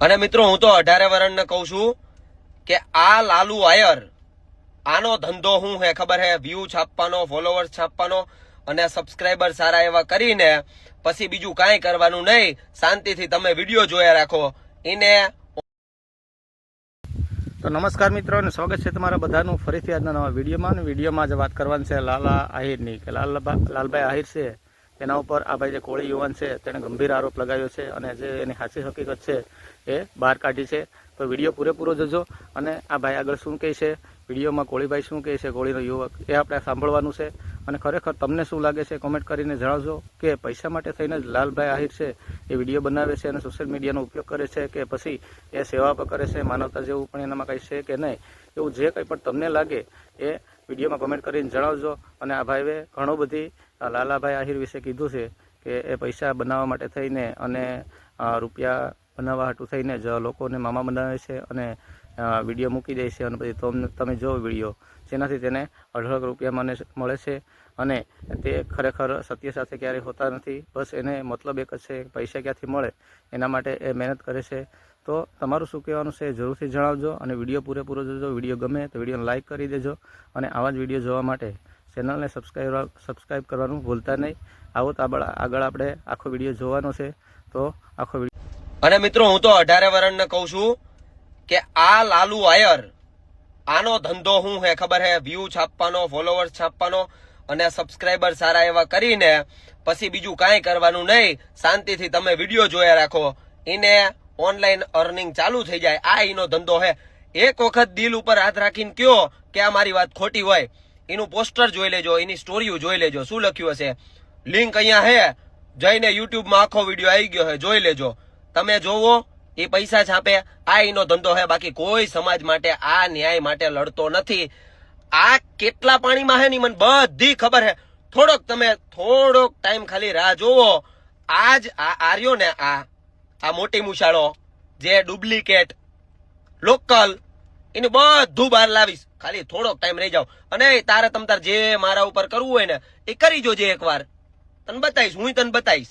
અને મિત્રો, હું તો અઢારે વરણને કહું છું કે આ લાલુ આયર આનો ધંધો હું હે, ખબર હે? વ્યૂ છાપવાનો ફોલોવર્સ છાપવાનો અને સબસ્ક્રાઇબર સારા એવા કરીને પછી બીજું કાંઈ કરવાનું નહીં. શાંતિથી તમે વીડિયો જોયા રાખો. એને તો નમસ્કાર મિત્રો, અને સ્વાગત છે તમારા બધાનું ફરીથી આજના નવા વિડીયોમાં. અને વિડીયોમાં આજે વાત કરવાની છે લાલા આહિરની, કે લાલ લાલભાઈ આહિર છે. તેના ઉપર આ ભાઈ જે કોળી યુવાન છે, તેણે ગંભીર આરોપ લગાવ્યો છે અને જે એની સાચી હકીકત છે એ બહાર કાઢી છે. તો વીડિયો પૂરેપૂરો જોજો અને આ ભાઈ આગળ શું કહે છે, વિડીયોમાં કોળીભાઈ શું કહે છે, કોળીનો યુવક એ આપણે સાંભળવાનું છે. અને ખરેખર તમને શું લાગે છે કોમેન્ટ કરીને જણાવજો કે પૈસા માટે થઈને જ લાલભાઈ આહિર છે એ વીડિયો બનાવે છે અને સોશિયલ મીડિયાનો ઉપયોગ કરે છે કે પછી એ સેવા કરે છે, માનવતા જેવું પણ એનામાં કંઈ છે કે નહીં? એવું જે કંઈ પણ તમને લાગે એ વિડીયોમાં કમેન્ટ કરીને જણાવજો. અને આ ભાઈએ ઘણું બધી લાલાભાઈ આહિર વિશે કીધું છે કે એ પૈસા બનાવવા માટે થઈને અને રૂપિયા બનાવવા હાટું થઈને જ લોકોને મામા બનાવે છે અને વીડિયો મૂકી દે છે અને પછી તમને તમે જો વીડિયો. જેનાથી તેને અઢળક રૂપિયા મને મળે છે અને તે ખરેખર સત્ય સાથે ક્યારેય હોતા નથી. બસ એને મતલબ એક જ છે, પૈસા ક્યાંથી મળે? એના માટે એ મહેનત કરે છે. તો તમારું શું કહેવાનું છે જરૂરથી જણાવજો અને વીડિયો પૂરેપૂરો જોજો. વીડિયો ગમે તો વિડીયોને લાઇક કરી દેજો અને આવા જ વીડિયો જોવા માટે ચેનલને સબસ્ક્રાઈબ સબસ્ક્રાઈબ કરવાનું ભૂલતા નહીં. આવો તો આગળ આપણે આખો વીડિયો જોવાનો છે. તો આખો વીડિયો અને મિત્રો, હું તો અઢારે વરણને કહું છું કે આ લાલુ આયર આનો ધંધો હું હે ખબર હે? વ્યૂ છાપવાનો ફોલોવર્સ છાપવાનો અને સબસ્ક્રાઈબર સારા એવા કરીને પછી બીજું કાંઈ કરવાનું નહીં. શાંતિથી તમે વીડિયો જોયા રાખો. એને ઓનલાઈન અર્નિંગ ચાલુ થઈ જાય. આ એનો ધંધો હે. એક વખત દિલ ઉપર હાથ રાખીને કયો કે આ મારી વાત ખોટી હોય. એનું પોસ્ટર જોઈ લેજો, એની સ્ટોરીઓ જોઈ લેજો. શું લખ્યું હશે? લિંક અહીંયા હે. જઈને યુટ્યુબમાં આખો વીડિયો આવી ગયો હે. જોઈ લેજો. તમે જોવો, એ પૈસા છાપે. આ એનો ધંધો હે. બાકી કોઈ સમાજ માટે આ ન્યાય માટે લડતો નથી. આ કેટલા પાણીમાં હે ની મને બધી ખબર હે. થોડોક તમે થોડોક ટાઈમ ખાલી રાહ જોવો આજ આ આર્યો ને આ આ મોટી મુશાળો જે ડુપ્લિકેટ, લોકલ, એનું બધું બહાર લાવીશ. ખાલી થોડોક ટાઈમ રહી જાવ. અને તારે તમ તાર જે મારા ઉપર કરવું હોય ને, એ કરી જોજે એકવાર. તને બતાવીશ હું તને બતાવીશ.